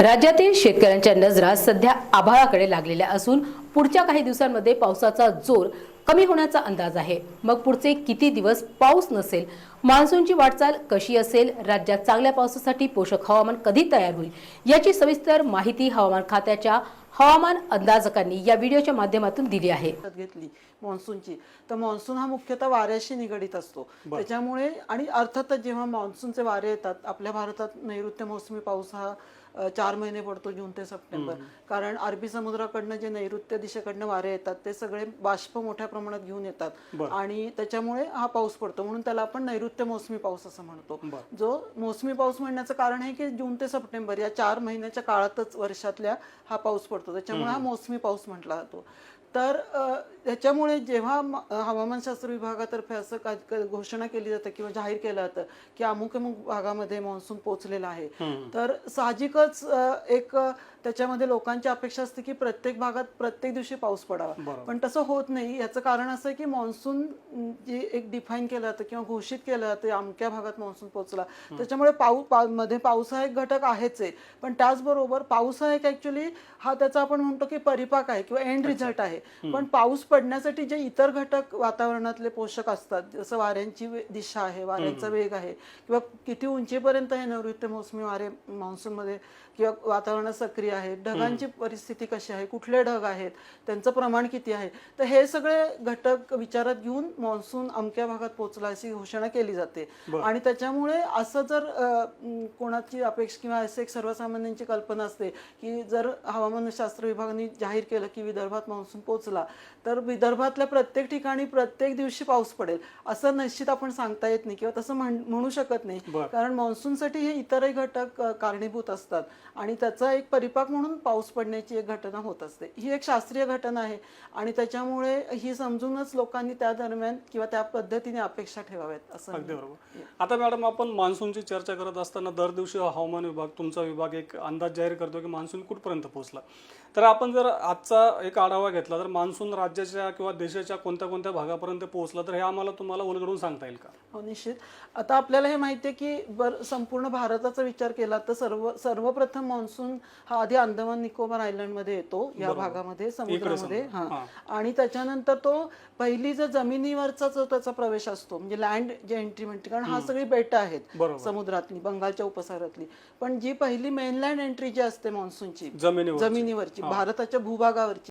राज्यातील शेतकऱ्यांच्या नजरा सध्या आभाळाकडे लागलेल्या असून पुढच्या काही दिवसांमध्ये पावसाचा जोर कमी होण्याचा अंदाज आहे. मग पुढचे किती दिवस पाऊस नसेल मान्सूनची वाटचाल कशी असेल राज्यात चांगल्या पावसासाठी पोषक हवामान कधी तयार होईल याची सविस्तर माहिती हवामान खात्याच्या हवामान अंदाजकांनी या व्हिडिओच्या माध्यमातून दिली आहे. घेतली मान्सूनची तर मान्सून हा मुख्यतः वाऱ्याशी निगडीत असतो. त्याच्यामुळे आणि अर्थातच जेव्हा मान्सूनचे वारे येतात आपल्या भारतात नैऋत्य मोसमी पाऊस हा चार महिने पडतो जून ते सप्टेंबर. कारण अरबी समुद्राकडनं जे नैऋत्य दिशेकडनं वारे येतात ते सगळे बाष्प मोठ्या प्रमाणात घेऊन येतात. आणि त्याच्यामुळे हा पाऊस पडतो. म्हणून त्याला आपण नैऋत्य मोसमी पाऊस असं म्हणतो. जो मोसमी पाऊस म्हणण्याचं कारण आहे की जून ते सप्टेंबर या चार महिन्याच्या काळातच वर्षातल्या हा पाऊस पडतो. त्याच्यामुळे हा मोसमी पाऊस म्हटला जातो. तर त्याच्यामुळे जेव्हा हवामानशास्त्र विभागातर्फे असं का घोषणा केली जाते किंवा जाहीर केलं जातं की अमुक अमुक भागामध्ये मान्सून पोहोचलेला आहे. तर साहजिकच एक त्याच्यामध्ये लोकांची अपेक्षा असते की प्रत्येक भागात प्रत्येक दिवशी पाऊस पडावा. पण तसं होत नाही. याचं कारण असं की मान्सून जे एक डिफाईन केलं जातं किंवा घोषित केलं जातं अमक्या भागात मान्सून पोहोचला. त्याच्यामुळे पाऊसमध्ये पाऊस हा एक घटक आहेच आहे. पण त्याचबरोबर पाऊस हा एक ऍक्च्युली हा त्याचा आपण म्हणतो की परिपाक आहे किंवा एंड रिझल्ट आहे. पण पाऊस पडण्यासाठी जे इतर घटक वातावरणातले पोषक असतात जसं वाऱ्यांची दिशा आहे वाऱ्यांचा वेग आहे किंवा किती उंचीपर्यंत हे नैऋत्य मोसमी वारे मान्सून मध्ये किंवा वातावरणात सक्रिय आहेत ढगांची परिस्थिती कशी आहे कुठले ढग आहेत त्यांचं प्रमाण किती आहे तर हे सगळे घटक विचारात घेऊन मान्सून अमक्या भागात पोहोचला अशी घोषणा केली जाते. आणि त्याच्यामुळे असं जर कोणाची अपेक्षा किंवा असं एक सर्वसामान्यांची कल्पना असते की जर हवामानशास्त्र विभागाने जाहीर केलं की विदर्भात मान्सून पोहोचला. तर विदर्भातल्या प्रत्येक ठिकाणी प्रत्येक दिवशी पाऊस पडेल असं निश्चित आपण सांगता येत नाही किंवा तसं म्हण- शकत नाही. कारण मान्सूनसाठी हे इतरही घटक कारणीभूत असतात. आणि त्याचा एक परिपाक म्हणून पाऊस पडण्याची एक घटना होत असते. ही एक शास्त्रीय घटना आहे. आणि त्याच्यामुळे ही समजूनच लोकांनी त्या दरम्यान किंवा त्या पद्धतीने अपेक्षा ठेवाव्यात असं अगदी बरोबर. आता मॅडम आपण मान्सूनची चर्चा करत असताना दर दिवशी हवामान विभाग तुमचा विभाग एक अंदाज जाहीर करतो की मान्सून कुठपर्यंत पोहोचला? तर आपण जर आजचा एक आढावा घेतला तर मान्सून राज्याच्या किंवा देशाच्या कोणत्या कोणत्या भागापर्यंत पोहोचला तर हे आम्हाला तुम्हाला उलगडून सांगता येईल का? हो निश्चित. आता आपल्याला हे माहिती आहे की बर संपूर्ण भारताचा विचार केला तर सर्व सर्वप्रथम मान्सून हा आधी अंदमान निकोबार आयलंडमध्ये येतो या भागामध्ये समुद्रामध्ये हा. आणि त्याच्यानंतर तो पहिली जर जमिनीवरचा जो त्याचा प्रवेश असतो म्हणजे लँड जे एंट्री म्हणते कारण हा सगळी बेट आहेत समुद्रातली बंगालच्या उपसागरातली. पण जी पहिली मेनलँड एंट्री जी असते मान्सूनची जमिनीवर जमिनीवरची भारताच्या भूभागावरची.